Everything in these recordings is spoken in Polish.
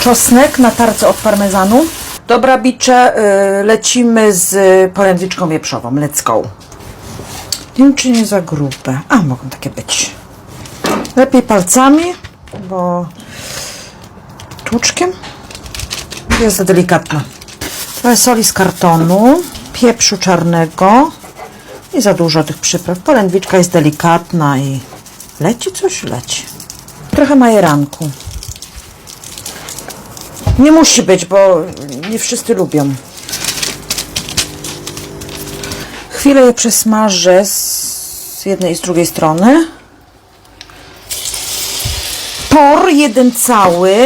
Czosnek na tarce od parmezanu. Dobra, bicze, y, lecimy z polędwiczką wieprzową. Let's go. Nie wiem, czy nie za grube. A, mogą takie być. Lepiej palcami, bo tłuczkiem jest za delikatna. Trochę soli z kartonu, pieprzu czarnego i za dużo tych przypraw. Polędwiczka jest delikatna i leci coś? Leci. Trochę majeranku. Nie musi być, bo nie wszyscy lubią. Chwilę je przesmażę z jednej i z drugiej strony. Por jeden cały.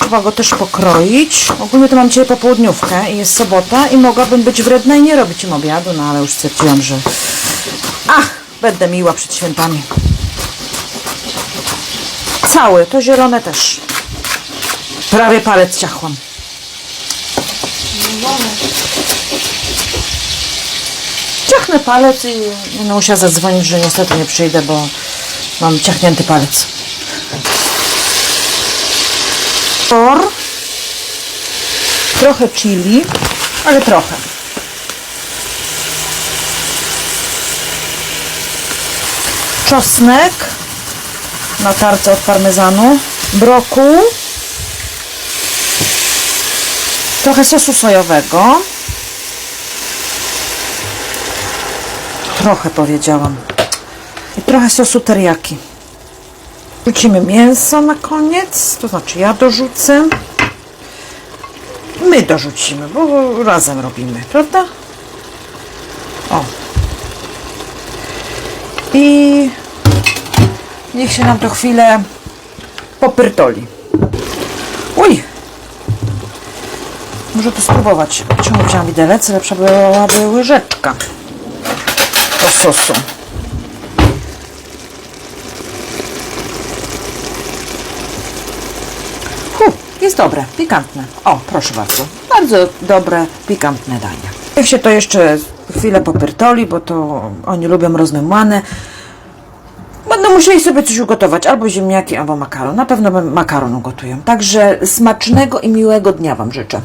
Trzeba go też pokroić. Ogólnie to mam dzisiaj popołudniówkę i jest sobota i mogłabym być wredna i nie robić im obiadu, no ale już stwierdziłam, że ach, będę miła przed świętami. Cały, to zielone też. Prawie palec ciachłam. Ciachnę palec i będę musiała zadzwonić, że niestety nie przyjdę, bo mam ciachnięty palec. Por. Trochę chili, ale trochę. Czosnek na tarce od parmezanu. Brokuł. Trochę sosu sojowego. Trochę powiedziałam. I trochę sosu teriyaki. Rzucimy mięso na koniec, to znaczy ja dorzucę. My dorzucimy, bo razem robimy, prawda? O. I niech się nam to chwilę popyrtoli. Uj! Muszę to spróbować. Czemu wziąłam widelec? Lepsza byłaby łyżeczka do sosu. Hu, jest dobre, pikantne. O, proszę bardzo. Bardzo dobre, pikantne danie. Niech się to jeszcze chwilę popyrtoli, bo to oni lubią rozmymłane. Będą musieli sobie coś ugotować, albo ziemniaki, albo makaron. Na pewno makaron ugotują. Także smacznego i miłego dnia Wam życzę.